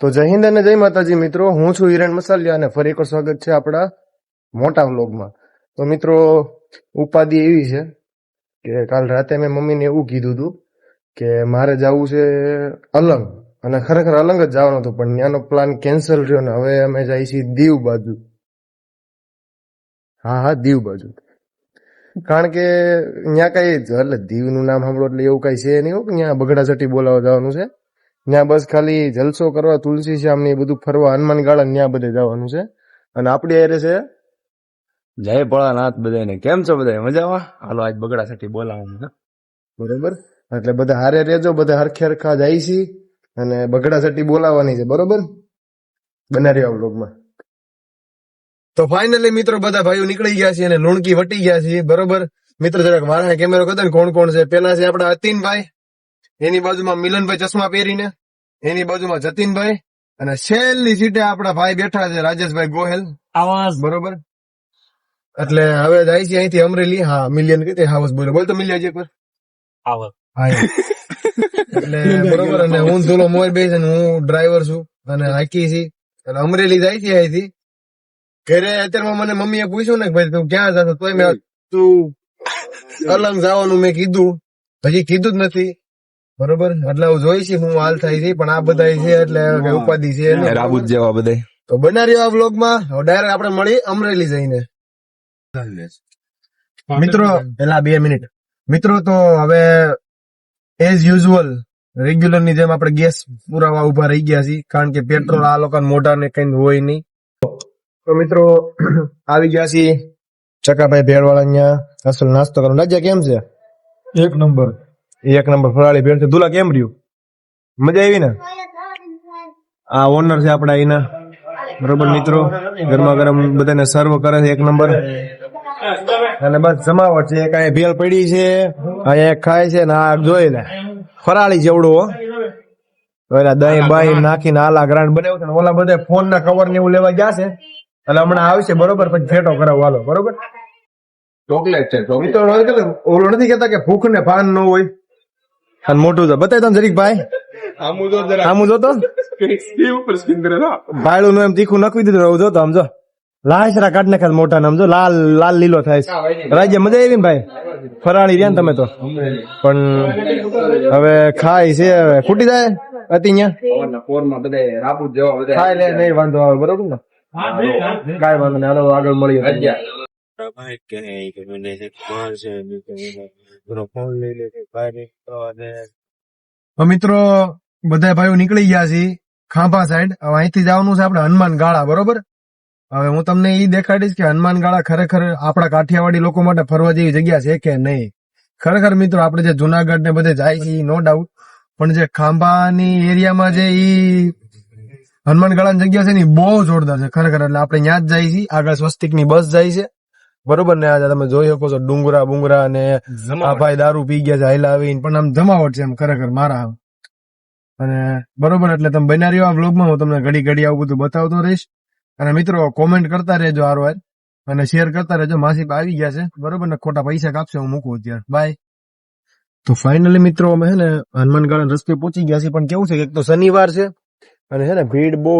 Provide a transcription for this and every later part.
તો જય હિન્દ અને જય માતાજી મિત્રો. હું છું હિરણ મસાલિયા અને ફરી એકવાર સ્વાગત છે આપણા મોટા વ્લોગમાં. તો મિત્રો, ઉપાધિ એવી છે કે કાલ રાતે મેં મમ્મીને એવું કીધું હતું કે મારે જવું છે અલંગ અને ખરેખર અલંગ જ જવાનું હતું, પણ ત્યાંનો પ્લાન કેન્સલ રહ્યો ને હવે અમે જાય છીએ દીવ બાજુ. હા હા, દીવ બાજુ. કારણ કે ત્યાં કઈ એટલે દીવનું નામ સાંભળો એટલે એવું કઈ છે નહીં ત્યાં બગડા ચટી બોલાવવા જવાનું છે. ત્યાં બસ ખાલી જલસો કરવા તુલસી શ્યામ ને એ બધું ફરવા હનુમાન ગાળા ત્યાં બધે જવાનું છે. અને આપણી હારે છે? જય ભોળાનાથ બધાને કેમ છો બધા મજામાં? હાલો આજ બગડા સાથી બોલાવવાનું છે. બરોબર? એટલે બધા હારે રહેજો બધા હરખે હરખા જાય છે. અને બગડા સાટી બોલાવવાની છે બરોબર? બના રહ્યા વ્લોગમાં. તો ફાઇનલી મિત્રો બધા ભાઈઓ નીકળી ગયા છે અને લુણકી વટી ગયા છે બરોબર? મિત્રો જરાક મારા કેમેરો કદાચ કોણ કોણ છે? પેલા છે આપડા અતીનભાઈ એની બાજુમાં મિલનભાઈ ચશ્મા પહેરીને એની બાજુમાં જતીનભાઈ અને છેલ્લી સીટે આપડા ભાઈ બેઠા છે રાજેશભાઈ ગોહેલ. આવાસ બરોબર? એટલે હવે જાય છે અહીંથી અમરેલી. હા મિલિયન કીધી હાઉસ બોલો. બોલ તો મિલિયા જે પર. આવાજ હા એટલે બરોબર અને હું ધોલો મોર બેસ અને હું ડ્રાઈવર છું અને હાકી છી. એટલે અમરેલી જાય છે અહીંથી. ઘરે અત્યારમાં મને મમ્મીએ પૂછ્યું ને કે ભાઈ તું ક્યાં જતો? તોય મેં તું અલંગ જવાનું મેં કીધું. હજી કીધું જ નથી. બરોબર? એટલે હું જોઈ છે હું હાલ થાય છે પણ આ બધા છે એટલે કઈ ઉપાધિ છે. રાબુત જેવા બધા તો બના રહ્યો આ વ્લોગમાં. ડાયરેક્ટ આપણે મળી અમરેલી જઈને. મિત્રો પેલા બે મિનિટ. મિત્રો તો હવે એઝ યુઝ્યુઅલ રેગ્યુલરની જેમ આપણે ગેસ પુરાવા ઊભા રહી ગયા છીએ કારણ કે પેટ્રોલ આ લોકો મોટા ને કઈ હોય નહીં. તો મિત્રો આવી ગયા છીએ. ચકાભાઈ ભેળવાળા અહીંયા. અસલ નાસ્તો કરવા રાજા કેમ છે? એક નંબર. એક નંબર ફરાળી ભેળ છે. દુલા કેમ રહ્યું? મજા આવી ને? આ ઓનર છે આપણા અહીંના બરોબર મિત્રો? ગરમા ગરમ બધાને સર્વ કરે છે એક નંબર. અને બસ જમાવટ છે. એક અહીંયા ભેળ પડી છે અહીંયા ખાય છે ને આ જોઈ લે. ફરાળી જેવડું હો. ઓલા દહીં બાઈ નાખીને આલા ગ્રાન્ડ બનાવ્યું છે ઓલા બધા ફોન ના કવર ને એવું લેવા ગયા છે. એટલે હમણાં આવશે બરોબર? પછી ફેટો કરાવવા હાલો બરોબર? ચોકલેટ છે મિત્રો ઓલું નથી કેતા કે ભૂખ ને ભાન ન હોય. અને મોટું તો બતાવી તમે જરીક ભાઈ આમું જોતો ભાઈ નું એમ તીખું નખવી દીધું એવું જોતો આમ લાશ લાશરા કાઢ નાખે મોટા નામ જો લાલ લાલ લીલો થાય છે રાજ્ય મજા આવી ને ભાઈ ફરાળી રહ્યા ને તમે તો પણ હવે ખાય છે હવે ફૂટી જાય બધા ખાય લે નહીં વાંધો આવે બરોબર ને કાંઈ વાંધો નહીં હાલો આગળ મળીએ ભાઈ કે મને છે એનો ફોન લઈ લે કે બહાર નીકળો અને મિત્રો બધા ભાઈઓ નીકળી ગયા છે ખાંભા સાઈડ હવે અહીંથી જવાનું છે આપણે હનુમાન ગાળા, બરોબર? હવે હું તમને એ દેખાડીશ કે હનુમાન ગાળા ખરેખર આપણા કાઠિયાવાડી લોકો માટે ફરવા જેવી જગ્યા છે કે નહીં? ખરેખર મિત્રો, આપણે જે જુનાગઢ ને બધે જાય છે નો ડાઉટ પણ જે ખાંભાની એરિયામાં જે ઈ હનુમાન ગાળાની જગ્યા છે ને બહુ જોરદાર છે. ખરેખર એટલે આપણે ત્યાં જ જાય છે આગળ સ્વસ્તિકની બસ જાય છે. બરોબર ને આજે તમે જોઈ શકો છો ડુંગરા બુંગરા ને આ ભાઈ દારૂ પી ગયા છે હાઈલા આવીને. પણ આમ જમાવટ છે એમ ખરેખર મારા અને બરોબર એટલે તમે બન્યા રહ્યો આ વ્લોગમાં હું તમને ઘડી ઘડી આવું બધું બતાવતો રહીશ. અને મિત્રો કોમેન્ટ કરતા રહેજો હારો હાર અને શેર કરતા રહેજો માસી આવી ગયા છે. બરોબર ને ખોટા પૈસા કાપશે હું મૂકું અત્યારે. બાય તો ફાઇનલી મિત્રો અમે છે ને હનુમાન ગાર્ડન રસ્તે પહોંચી ગયા છીએ. પણ કેવું છે કે એક તો શનિવાર છે અને છે ને ભીડ બહુ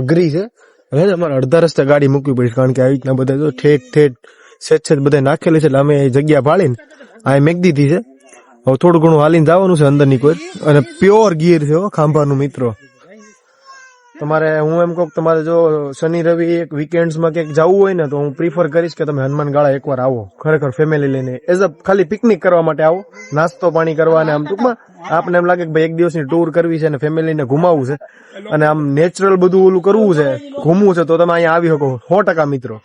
અઘરી છે. છે અમારે અડધા રસ્તે ગાડી મૂકવી પડી કારણ કે આવી રીતના બધા જો ઠેઠ ઠેઠ સેજ સેજ બધા નાખેલી છે, એટલે અમે જગ્યા પાડીને આ મેક દીધી છે. હવે થોડું ઘણું હાલીને જવાનું છે અંદરની કોઈ. અને પ્યોર ગીર છે હો, ખાંભાનું મિત્રો. તમારે, હું એમ કહું તમારે જો શનિ, રવિ એક વીકેન્ડ્સમાં ક્યાંક જવું હોય ને, તો હું પ્રિફર કરીશ કે તમે હનુમાન ગાળા એકવાર આવો. ખરેખર ફેમિલી લઈને. એઝ અ ખાલી પિકનિક કરવા માટે આવો. નાસ્તો પાણી કરવા અને આમ ટૂંકમાં, આપને એમ લાગે કે ભાઈ એક દિવસની ટૂર કરવી છે અને ફેમિલીને ઘુમાવવું છે. અને આમ નેચરલ બધું ઓલું કરવું છે, ઘૂમવું છે, તો તમે અહીંયા આવી શકો. સો ટકા મિત્રો.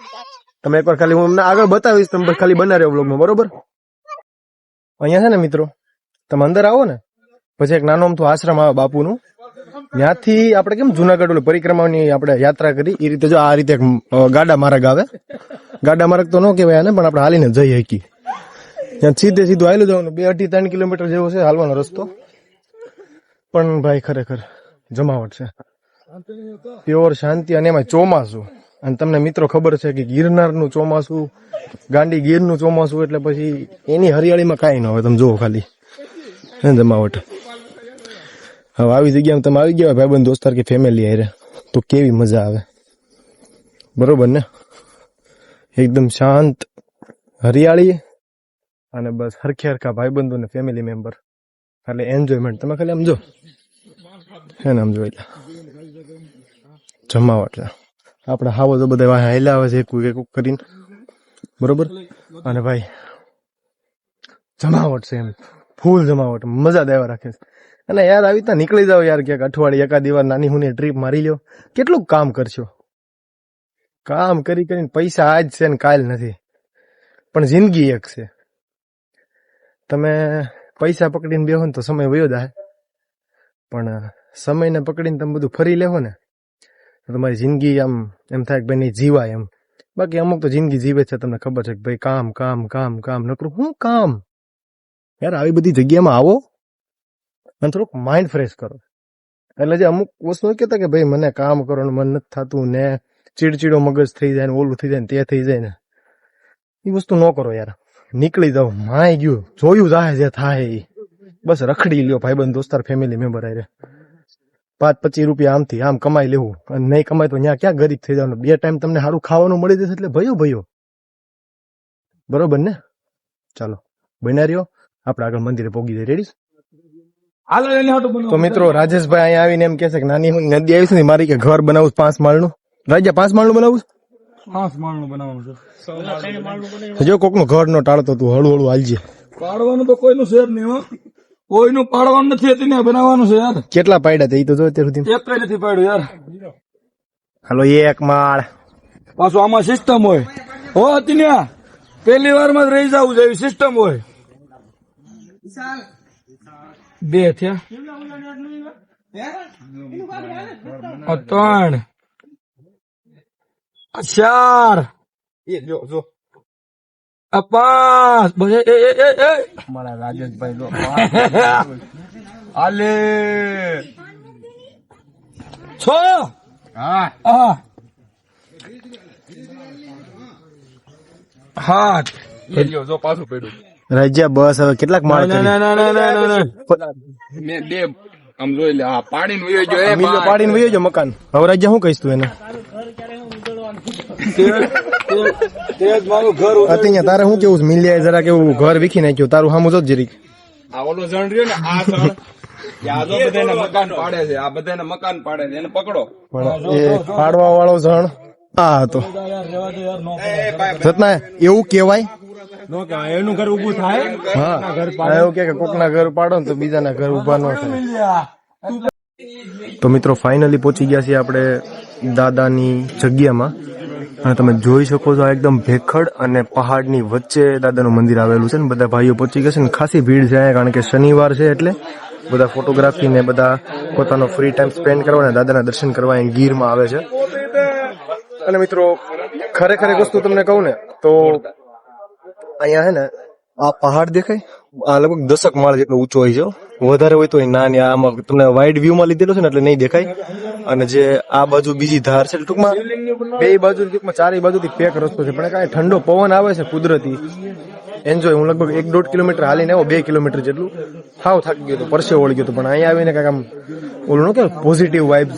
તમે એકવાર ખાલી હું તમને આગળ બતાવીશ, તમે ખાલી બના રહ્યો બ્લોગમાં બરોબર? અહીંયા છે ને મિત્રો, તમે અંદર આવો ને. પછી એક નાનો અમથું આશ્રમ આવે બાપુનું. ત્યાંથી આપણે કેમ જુનાગઢ પરિક્રમાની આપણે યાત્રા કરી? એ રીતે જો આ રીતે ગાડા માર્ગ આવે. ગાડા માર્ગ તો ન કહેવાય આને, પણ આપણે હાલીને જઈ શકીએ ત્યાં સીધે સીધું હાલું જવાનું. બે અઢી ત્રણ કિલોમીટર જેવો છે હાલવાનો રસ્તો. પણ ભાઈ ખરેખર જમાવટ છે. પ્યોર શાંતિ અને એમાં ચોમાસું. અને તમને મિત્રો ખબર છે કે ગિરનારનું ચોમાસું ગાંડી ગીરનું ચોમાસું એટલે પછી એની હરિયાળીમાં કાંઈ ન હોય. તમે જુઓ ખાલી. જમાવટ. હવે આવી જગ્યામાં તમે આવી ગયા ભાઈબંધ દોસ્તાર કે ફેમિલી હારે. તો કેવી મજા આવે? બરોબર ને? એકદમ શાંત, હરિયાળી અને બસ હરખે હરખા ભાઈબંધો ને ફેમિલી મેમ્બર એટલે એન્જોયમેન્ટ તમે ખાલી આમ જો. હે ને આમ જો એટલે. જમાવટ આપણે હાવો તો બધા વાહ હેલા આવે છે, એક એક કરીને. બરોબર? અને ભાઈ, જમાવટ છે એમ. ફૂલ જમાવટ. મજા દેવા રાખે છે. અને યાર આવી રીતના નીકળી જાઓ યાર ક્યાંક અઠવાડિયે એકાદી વાર નાની હુની ટ્રીપ મારી લ્યો. કેટલું કામ કરશો? કામ કરી કરીને પૈસા આજ છે ને કાલ નથી. પણ જિંદગી એક છે. તમે પૈસા પકડીને બેહો ને તો સમય વયો જાય. પણ સમયને પકડીને તમે બધું ફરી લેવો ને, તો તમારી જિંદગી આમ, એમ થાય કે ભાઈ નહીં જીવાય એમ. બાકી અમુક તો જિંદગી જીવે છે તમને ખબર છે કે ભાઈ કામ કામ કામ કામ, નકરું શું કામ? યાર આવી બધી જગ્યામાં આવો. અને થોડુંક માઇન્ડ ફ્રેશ કરો. એટલે જે અમુક વસ્તુ કહેતા કે ભાઈ, મને કામ કરો ને મન નથી થતું ને ચીડચીડો મગજ થઈ જાય ને ઓલું થઈ જાય ને તે થઈ જાય ને. એ વસ્તુ ન કરો યાર. નીકળી જાઓ. માય ગયું. જોયું જાય જે થાય એ બસ રખડી લ્યો ભાઈબંધ દોસ્તાર ફેમિલી મેમ્બર આરે પાંચ પચીસ રૂપિયા આમથી આમ કમાઈ લેવું. અને નહીં કમાય તો ત્યાં ક્યાં ગરીબ થઈ જવાનું? બે ટાઈમ તમને સારું ખાવાનું મળી જશે એટલે ભયો ભયો. બરોબર ને? ચાલો. બન્યા રહ્યો. આપણે આગળ મંદિરે પોગી જઈએ રેડી હાલો એને હાટું બનાવો. તો મિત્રો રાજેશભાઈ અહીંયા આવીને એમ કે છે કે નાની નદી આવી છે ને મારી કે ઘર બનાવું છે પાંચ માળનું. રાજ્ય પાંચ માળનું બનાવું છે? પાંચ માળનું બનાવવાનું છે. જો કોકનું ઘર નો ટાળતો તું હળુ હળુ હાલજે. પાડવાનું તો કોઈનું શેર નહીં હો. કોઈનું પાડવાનું નથી હતી ને બનાવવાનું છે યાર. કેટલા પાડ્યા તે એ તો જો અત્યાર સુધી. એક કઈ નથી પાડ્યું યાર. હાલો એક માળ. પાછું આમાં સિસ્ટમ હોય. હો અતિન્યા પેલી વારમાં જ રહી જવું છે એવી સિસ્ટમ હોય. બે થયા. ત્રણ. ચાર. પાંચ. બસ એ એ એ એ. મારા રાજેશભાઈ જો. આલે છ? હા. હા હાથ. જો પાછું પડ્યું. રાજ્ય બસ હવે કેટલાક માળ મેં બે આમ જોઈ લે આ પાડી નું એ પાડીને વયો જો મકાન. હવે રાજ્ય શું કહીશ તું એને? અત્યારે તારે શું કેવું મિલ્યા જરા કેવું ઘર વીખી નાખ્યું તારું સામું જો જરીક. આ ઓલો જણ રહ્યો ને આ જણ કે આ જો બધાને મકાન પાડે છે આ બધાને મકાન પાડે છે એને પકડો. પાડવા વાળો જણ આ હતો. સતના એવું કેવાય એનું ઘર ઉભું થાય? હા. આ એવું કે કોકના ઘર પાડો ને તો બીજાના ઘર ઊભા ન થાય. તો મિત્રો ફાઇનલી પહોંચી ગયા છીએ આપણે દાદાની જગ્યામાં. અને તમે જોઈ શકો છો એકદમ ભેખડ અને પહાડની વચ્ચે દાદાનું મંદિર આવેલું છે ને. બધા ભાઈઓ પહોંચી ગયા છે ને. ખાસી ભીડ છે કારણ કે શનિવાર છે એટલે બધા ફોટોગ્રાફી ને બધા પોતાનો ફ્રી ટાઈમ સ્પેન્ડ કરવા અને દાદાના દર્શન કરવા અહીં ગીરમાં આવે છે. અને મિત્રો ખરેખર એક વસ્તુ તમને કહું ને તો અહીંયા હે ને, આ પહાડ દેખાય. આ લગભગ દસક માળ જેટલો ઊંચો હોય છે વધારે હોય તો નાની આમાં તમને વાઇડ વ્યૂ માં લીધેલો છે ને એટલે નહીં દેખાય. અને જે આ બાજુ બીજી ધાર છે ટૂંકમાં બે બાજુ ટૂંકમાં ચારે બાજુથી પેક રસ્તો છે. પણ કાંઈ ઠંડો પવન આવે છે કુદરતી. એન્જોય હું લગભગ એક દોઢ કિલોમીટર હાલીને આવ્યો, બે કિલોમીટર જેટલું. હાવ થાકી ગયો હતો પરસે વળી ગયો હતો પણ અહીંયા આવીને કાંઈક આમ ઓલું કે પોઝિટિવ વાઇબ્સ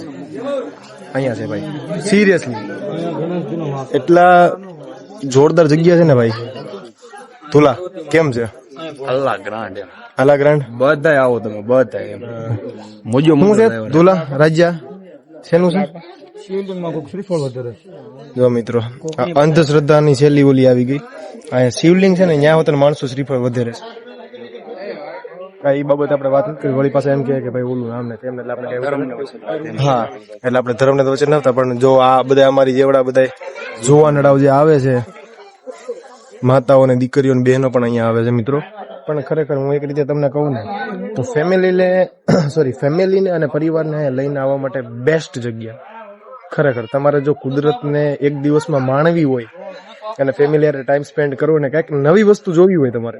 અહીંયા છે ભાઈ. સિરિયસલી એટલા જોરદાર જગ્યા છે ને ભાઈ. તુલા કેમ છે? અલ્લા ગ્રાન્ડ અલ્લા ગ્રાન્ડ બધા આવો તમે બધા એમ. મોજો શું છે? તુલા રાજ્ય? શેનું છે? જો મિત્રો અંધશ્રદ્ધાની છેલ્લી ઓલી આવી ગઈ. અહીંયા શિવલિંગ છે ને ત્યાં હોતા માણસો શ્રીફળ વધારે છે. કાંઈ બાબત આપણે વાત નથી કરી. વળી પાસે એમ કે ભાઈ ઓલું આમ ને તેમને એટલે આપણે હા એટલે આપણે ધર્મને તો વચ્ચે નતા પણ જો આ બધા અમારી જેવડા બધા જોવાનડાઓ જે આવે છે માતાઓ ને દીકરીઓ અને બહેનો પણ અહીંયા આવે છે મિત્રો. પણ ખરેખર હું એક રીતે તમને કહું ને, તો ફેમિલીને સોરી ફેમિલીને અને પરિવારને લઈને આવવા માટે બેસ્ટ જગ્યા. ખરેખર, તમારે જો કુદરતને એક દિવસમાં માણવી હોય અને ફેમિલી યારે ટાઈમ સ્પેન્ડ કરવો ને, કંઈક નવી વસ્તુ જોવી હોય તમારે,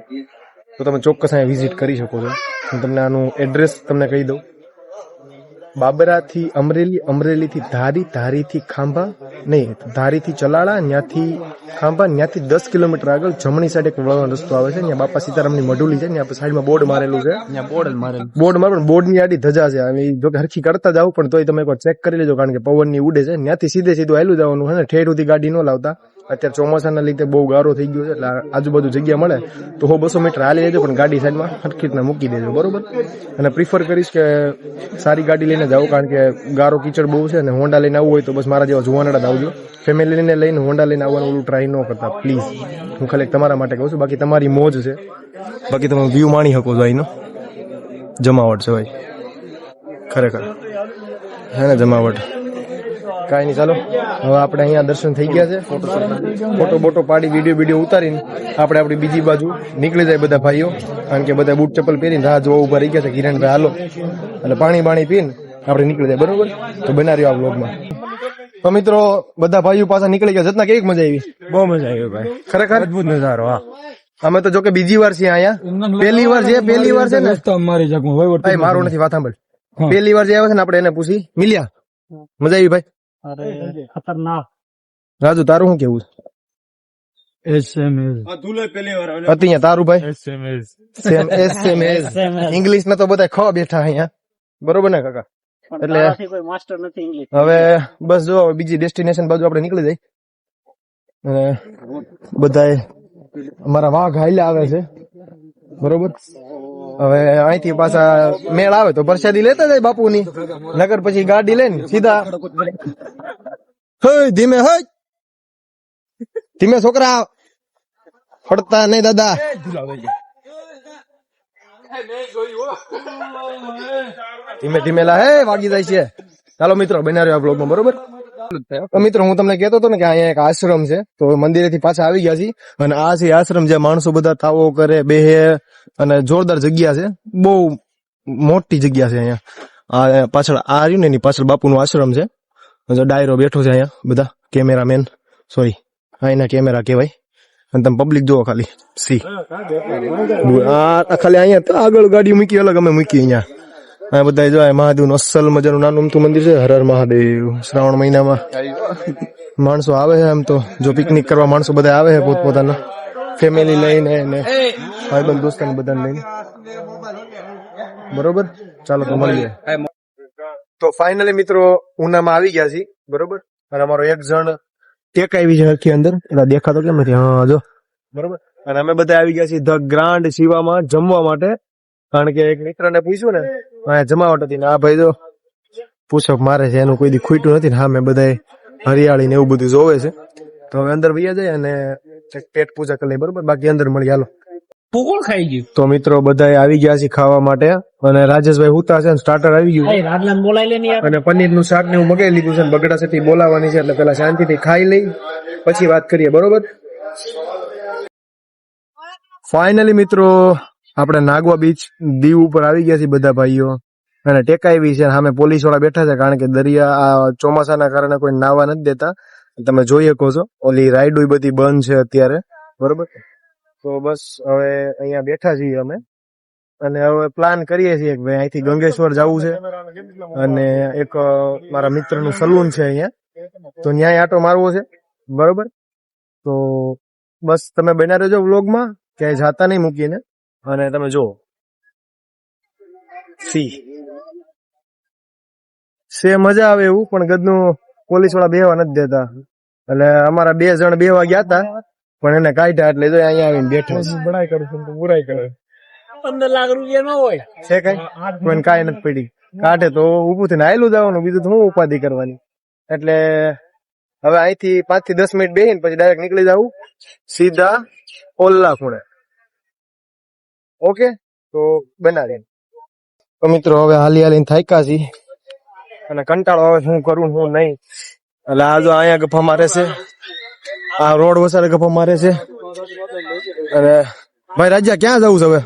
તો તમે ચોક્કસ અહીંયા વિઝિટ કરી શકો છો. હું તમને આનું એડ્રેસ તમને કહી દઉં. બાબરાથી અમરેલી અમરેલીથી ધારી ધારીથી ખાંભા નહીં ધારીથી ચલાળા ત્યાંથી ખાંભા ત્યાંથી દસ કિલોમીટર આગળ જમણી સાઈડ એક વળવાનો રસ્તો આવે છે. ત્યાં બાપા સીતારામની મઢુલી છે. ત્યાં સાઈડમાં બોર્ડ મારેલું છે. બોર્ડ મારેલું. મારે બોર્ડ મારે પણ બોર્ડ આડી ધજા છે. હવે જો કે હરખી કરતા જાવ પણ તોય તમે એકવાર ચેક કરી લેજો કારણ કે પવનની ઉડે છે. ત્યાંથી સીધે સીધું આયલું જવાનું છે ને ઠેઠ સુધી ગાડી ન લાવતા. અત્યારે ચોમાસાના લીધે બહુ ગારો થઈ ગયો છે એટલે આજુબાજુ જગ્યા મળે તો હું બસો મીટર હાલી લેજો, પણ ગાડી સાઈડમાં હટકી રીતના મૂકી દેજો, બરોબર? અને પ્રિફર કરીશ કે સારી ગાડી લઈને જાઓ કારણ કે ગારો કીચડ બહુ છે અને હોન્ડા લઈને આવવું હોય તો બસ મારા જેવા જુવાનડા જ આવજો. ફેમિલીને લઈને હોન્ડા લઈને આવવાનું ટ્રાય ન કરતા પ્લીઝ હું ખાલી તમારા માટે કહું છું, બાકી તમારી મોજ છે. બાકી તમે વ્યૂ માણી શકો છો અહીંનો જમાવટ છે ભાઈ. ખરેખર. હે ને જમાવટ. કાંઈ નહીં ચાલો. હવે આપણે અહીંયા દર્શન થઈ ગયા છે. ફોટો ફોટો બોટો પાડી વીડિયો વીડિયો ઉતારીને આપણે આપણી બીજી બાજુ નીકળી જાય બધા ભાઈઓ. કારણ કે બધા બૂટ ચપ્પલ પહેરીને રાહ જોવા ઊભા રહી ગયા છે. કિરણ ભાઈ હાલો. એટલે પાણી બાણી પીને આપણે નીકળી જાય બરોબર? તો બના આ બ્લોગમાં તો મિત્રો બધા ભાઈઓ પાછા નીકળી ગયા. જતના કેવી મજા આવી? બહુ મજા આવી ભાઈ. ખરેખર? અદભુત નજારો હા. અમે તો જો કે બીજી વાર છીએ અહીંયા. પહેલી વાર જે પહેલી વાર છે ને? મારી જગમાં ભાઈ મારો નથી. વાત સાંભળ. પહેલી વાર જે આવે છે ને આપણે એને પૂછી. મિલ્યા મજા આવી ભાઈ? ખતરનાક રાજુ તારું શું કેવું એસએમએસ આ ધૂલે પેલી વાર છે અહીંયા તારું ભાઈ SMS same S same S English ના તો બધા ખ બેઠા અહીંયા બરોબર ને કાકા પણ એટલે- તારાથી કોઈ માસ્ટર નથી ઇંગ્લિશ હવે બસ જો હવે બીજી ડેસ્ટિનેશન બાજુ આપણે નીકળી જઈ અને બધાય અમારા વાઘ હાલ્યા આવે છે. બરોબર? હવે અહીંથી પાછા મેળ આવે તો પ્રસાદી લેતા જાય બાપુની. નગર પછી ગાડી લઈને સીધા. હે ધીમે હે ધીમે છોકરા ફડતા નહીં દાદા. ધીમે ધીમે લા, હે, વાગી જાય છે. ચાલો મિત્રો બનાવ્યો આ બ્લોગમાં બરોબર? તો મિત્રો હું તમને કહેતો હતો ને કે અહીંયા એક આશ્રમ છે તો મંદિરેથી પાછા આવી ગયા છીએ. અને આ છે આશ્રમ જ્યાં માણસો બધા તાવો કરે બેહે અને જોરદાર જગ્યા છે. બહુ મોટી જગ્યા છે અહીંયા. આ પાછળ આ રહ્યું ને એની પાછળ બાપુનો આશ્રમ છે. ડાયરો બેઠો છે અહીંયા બધા કેમેરામેન. સોરી આ એના કેમેરા કહેવાય. અને તમે પબ્લિક જુઓ ખાલી. સી આ ખાલી અહીંયા આગળ ગાડી મૂકી અલગ અમે મૂકી અહીંયા. આ બધા જો મહાદેવનું અસલ મજાનું નાનું અમથું મંદિર છે, હર હર મહાદેવ, શ્રાવણ મહિનામાં. માણસો આવે છે એમ તો. જો પિકનિક કરવા માણસો બધા આવે છે પોતપોતાના. ફેમિલી લઈને ને ભાઈબંધ દોસ્તાને બધાને લઈને. બરોબર? ચાલો તો મળીએ. તો ફાઇનલી મિત્રો, ઉનામાં આવી ગયા છીએ. બરોબર? અને અમારો એક જણ ટેક આવી છે હરખી અંદર. એટલે દેખાતો કેમ નથી? હા, જો. બરોબર? અને અમે બધા આવી ગયા છીએ ધ ગ્રાન્ડ શિવામાં જમવા માટે. કારણ કે એક મિત્રને પૂછ્યું ને જમાવટ હતી ને આ ભાઈ જો પૂછક મારે છે એનું કોઈ દી ખૂટ્યું નથી ને હા મેં બધા હરિયાળી ને એવું બધું જોવે છે. તો હવે અંદર વૈયા જાય અને પેટ પૂજા કરી લઈએ બરોબર? બાકી અંદર મળી હાલો. પોકોળ ખાઈ ગયું? તો મિત્રો બધા આવી ગયા છે ખાવા માટે અને રાજેશભાઈ હુતા છે સ્ટાર્ટર આવી ગયું બોલાવી લે અને પનીરનું શાક ને હું મગાઈ લીધું છે બગડા સાથે બોલાવવાની છે એટલે પેલા શાંતિથી ખાઈ લઈ પછી વાત કરીએ બરોબર? ફાઇનલી મિત્રો આપણે નાગવા બીચ દીવ ઉપર આવી ગયા છીએ બધા ભાઈઓ. અને ટેકાવી છે સામે પોલીસવાળા બેઠા છે કારણ કે દરિયા આ ચોમાસાના કારણે કોઈ નાવા નથી દેતા. તમે જોઈ શકો છો. ઓલી રાઈડ બધી બંધ છે અત્યારે. બરોબર? તો બસ હવે અહીંયા બેઠા છીએ અમે. અને હવે પ્લાન કરીએ છીએ કે ભાઈ અહીંથી ગંગેશ્વર જવું છે. અને એક મારા મિત્રનું સલૂન છે અહીંયા. તો ન્યાય આટો મારવો છે. બરોબર? તો બસ તમે બન્યા રહેજો વ્લોગમાં ક્યાંય જાતા નહીં મૂકીને. અને તમે જુઓ. સી. સે મજા આવે એવું પણ ગદનું પોલીસવાળા બેવા નથી દેતા. એટલે અમારા બે જણ બેવા ગયા હતા પણ એને કાઢ્યા એટલે જો અહીંયા આવીને બેઠા. છે બડાઈ કરું છું બુરાઈ કરે. પંદર લાખ રૂપિયા ન હોય. છે કઈ? પણ કાંઈ નથી પડી. કાઢે તો ઊભું થઈને આયલું જવાનું બીજું તો હું ઉપાધિ કરવાની? એટલે હવે અહીંથી પાંચથી દસ મિનિટ બેહીને પછી ડાયરેક્ટ નીકળી જવું સીધા ઓલ્લા ખૂણે. ઓકે? તો બનાવી તો મિત્રો હવે હાલી હાલીને થાક્યા છીએ. અને કંટાળો આવે શું કરું હું શું નહીં. એટલે આ જો અહીંયા ગફા મારે છે. આ રોડ વસારે ગફા મારે છે. અને ભાઈ રાજા ક્યાં જવું છે હવે?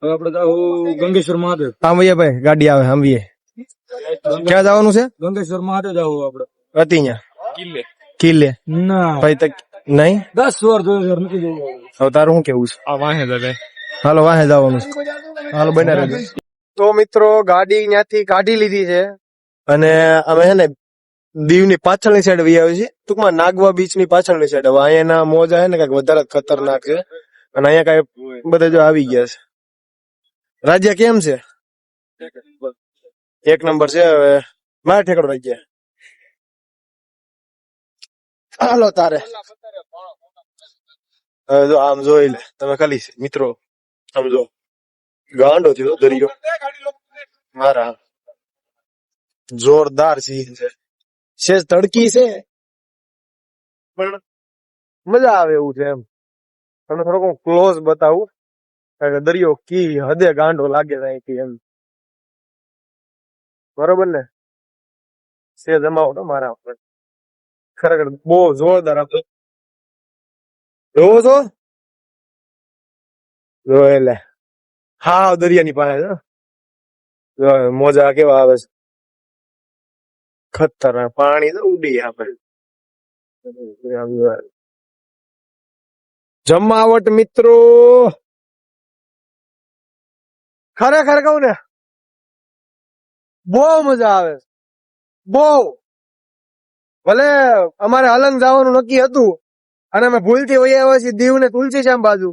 હવે આપણે જાઉં ગંગેશ્વર મહાદેવ. આંબીએ ભાઈ ગાડી આવે આંબીએ ક્યાં જવાનું છે? ગંગેશ્વર મહાદેવ જાવું આપણે. હતી અહીંયા કિલ્લે. કિલ્લે? ના. ભાઈ તક નહીં? દસ વાર જોયું નથી જોયું. હવે તારું શું કેવું છે? આ વાહે દાદા હાલો વાહે જવાનું છે. હાલો બને રહેજો. તો મિત્રો ગાડી ત્યાંથી કાઢી લીધી છે. અને અમે છે ને દીવની પાછળની સાઈડ વી આવી છે ટૂંકમાં નાગવા બીચની પાછળની સાઈડ હવે અહીંયાના મોજા છે ને કંઈક વધારે ખતરનાક છે. અને અહીંયા કઈ બધા જો આવી ગયા છે. રાજ્ય કેમ છે? એક નંબર છે હવે. મારા ઠેકડો રાજ્ય હાલો તારે. આમ જોઈ લે. તમે ખાલી મિત્રો સમજો. ગાંડો થયો દરિયો મારા. જોરદાર સીન છે. છે તડકી છે. પણ મજા આવે એવું છે એમ. તમને થોડોક હું ક્લોઝ બતાવું. કારણ કે દરિયો કી હદે ગાંડો લાગે છે અહીંથી એમ. બરોબર ને? સે જમાવો તો મારા ખરેખર બહુ જોરદાર આપતો જોવો છો? જો એટલે હા, દરિયાની પાસે જો, મોજા કેવા આવે છે. ખતરનાક પાણી તો ઉડી આપણે જમાવટ મિત્રો. ખરેખર કહું ને, બહુ મજા આવે. બહુ. ભલે અમારે અલંગ જવાનું નક્કી હતું, અને અમે ભૂલથી હોઈએ છીએ દીવ ને તુલસી શ્યામ બાજુ.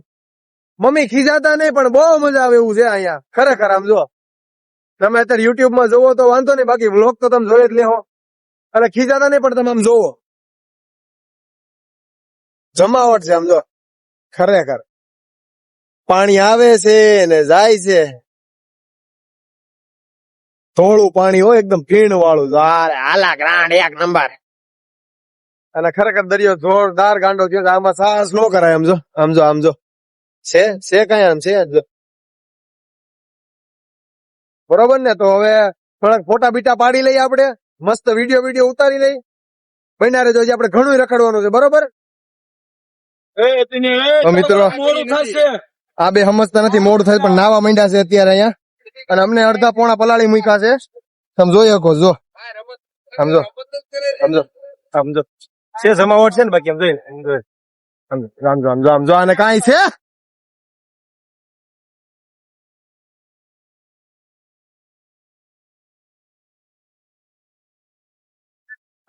મમ્મી, ખીજાતા નહીં, પણ બહુ મજા આવે એવું છે અહીંયા. ખરેખર આમ જો તમે અત્યારે યુટ્યુબમાં જોવો તો વાંધો નહીં, બાકી વ્લોગ તો તમે જોઈ જ લેહો. અને ખીજાતા નહીં, પણ તમે આમ જોવો જમાવટ છે આમ ખરેખર. પાણી આવે છે ને જાય છે. થોડું પાણી હોય, એકદમ પીણ વાળું આલા ગ્રાન્ડ, એક નંબર. અને ખરેખર દરિયો જોરદાર ગાંડો થયો. આમાં સાહસ નો કરાય, આમ જો આમ જો છે? છે કઈ આમ છે? બરોબર ને? તો હવે થોડાક ફોટા બીટા પાડી લઈએ આપણે. મસ્ત વીડિયો વીડિયો ઉતારી લઈ બનારે રહેજો આપણે ઘણું રખડવાનું છે. બરોબર? તો મિત્રો મોડું આ બે સમજતા નથી મોડું થાય પણ નાવા માંડ્યા છે અત્યારે અહીંયા. અને અમને અડધા પોણા પલાળી મૂક્યા છે. તમે જોઈ શકો જો. સમજો સમજો સમજો છે જમાવટ છે ને બાકી એમ જોઈ સમજો સમજો સમજો સમજો આને કાંઈ છે?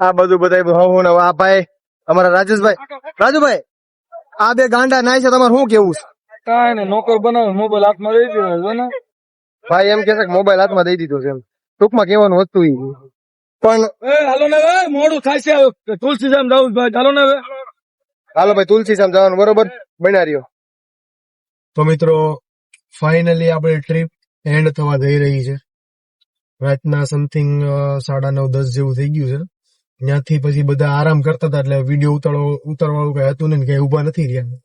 આ બધું બધા હું ને આ ભાઈ અમારા રાજેશભાઈ. રાજુભાઈ આ બે ગાંડા નાય છે તમારે શું કેવું છે? કાંઈ નહીં નોકર બનાવ મોબાઈલ હાથમાં દઈ દીધો ને ભાઈ એમ કે છે કે મોબાઈલ હાથમાં દઈ દીધો છે એમ. ટૂંકમાં કેવાનું હતું ઈ. પણ એ હાલો ને મોડું થાય છે તુલસી જામ જાવું ભાઈ ચાલો ને હાલો ભાઈ તુલસી સામ જવાનું બરોબર? બન્યા રહ્યો. તો મિત્રો ફાઇનલી આપણી ટ્રીપ એન્ડ થવા જઈ રહી છે. રાતના સમથિંગ સાડા નવ દસ જેવું થઈ ગયું છે. ત્યાંથી પછી બધા આરામ કરતા હતા એટલે વીડિયો ઉતારો ઉતારવાળું કઈ હતું ને કઈ ઊભા નથી રહ્યા.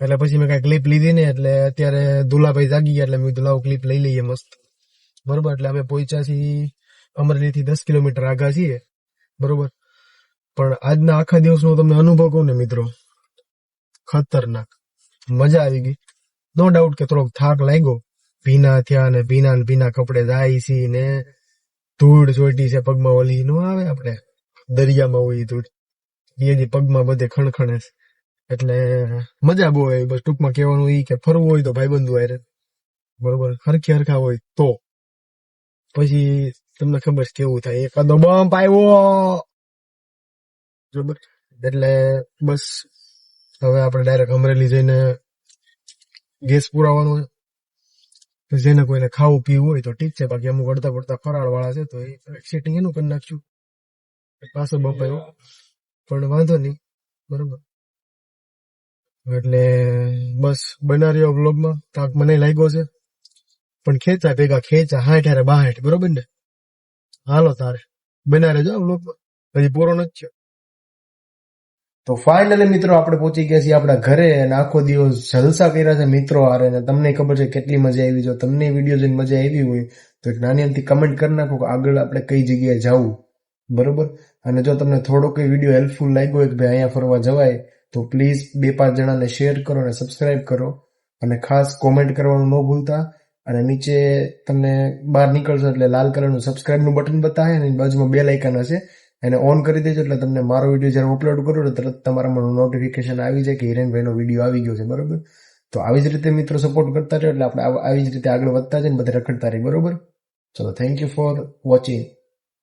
એટલે પછી મેં કઈ ક્લિપ લીધી ને એટલે અત્યારે દુલાભાઈ જાગી ગયા એટલે મેં કીધું લાવો ક્લિપ લઈ લઈએ મસ્ત. બરોબર? એટલે અમે પહોંચ્યા છીએ અમરેલી થી દસ કિલોમીટર આગા છીએ. બરોબર? પણ આજના આખા દિવસનો તમને અનુભવ કહું ને મિત્રો. ખતરનાક. મજા આવી ગઈ. નો ડાઉટ કે થોડોક થાક લાગ્યો. ભીના થયા ને ભીના ને ભીના કપડે જાય છે ને ધૂળ ચોટી છે પગમાં ઓલી. નો આવે આપણે? દરિયામાં હોય ધૂળ એ જે પગમાં બધે ખણખણે એટલે મજા બહુ આવી. બસ ટૂંકમાં કહેવાનું એ કે ફરવું હોય તો ભાઈબંધુ હારે. બરોબર? હરખી હરખા હોય તો. પછી તમને ખબર છે કેવું થાય. એકાદો બમ્પ આવ્યો. બરોબર એટલે બસ હવે આપણે ડાયરેક્ટ અમરેલી જઈને ગેસ પુરાવાનો હોય જેને કોઈને ખાવું પીવું હોય તો ઠીક છે. બાકી અમુક અડતા પડતા ફરાળ વાળા છે તો એ સેટિંગ એનું કરી નાખશું. પાછો બપાયો પણ વાંધો નહીં. બરોબર. એટલે બસ બના રહ્યો બ્લોગમાં તાક મને લાગ્યો છે. પણ ખેંચા ભેગા ખેંચા હાઠ હારે બાહાઠ બરોબર ને? હાલો તારે. બના રહેજો બ્લોગમાં હજી પૂરો નથી તો ફાઇનલી મિત્રો આપણે પહોંચી ગયા છીએ આપણા ઘરે અને આખો દિવસ જલસા કર્યા છે મિત્રો હારે. અને તમને ખબર છે કેટલી મજા આવી. જો તમને વીડિયો જોઈને મજા આવી હોય તો એક નાની અમથી કમેન્ટ કરી નાખો કે આગળ આપણે કઈ જગ્યાએ જવું. બરોબર? અને જો તમને થોડો કોઈ વીડિયો હેલ્પફુલ લાગ્યો હોય કે ભાઈ અહીંયા ફરવા જવાય, તો પ્લીઝ બે પાંચ જણાને શેર કરો અને સબસ્ક્રાઇબ કરો. અને ખાસ કોમેન્ટ કરવાનું ન ભૂલતા. અને નીચે તમને બહાર નીકળશો એટલે લાલ કલરનું સબસ્ક્રાઇબનું બટન બતાવે અને બાજુમાં બે લાઇકન હશે. એને ઓન કરી દેજો એટલે તમને મારો વીડિયો જ્યારે અપલોડ કરું એટલે તરત તમારામાં નોટિફિકેશન આવી જાય કે હિરેનભાઈનો વીડિયો આવી ગયો છે, બરોબર? તો આવી જ રીતે મિત્રો સપોર્ટ કરતા રહ્યો એટલે આપણે આવી જ રીતે આગળ વધતા જઈને બધા રખડતા રહીએ, બરોબર? ચલો થેન્ક યુ ફોર વોચિંગ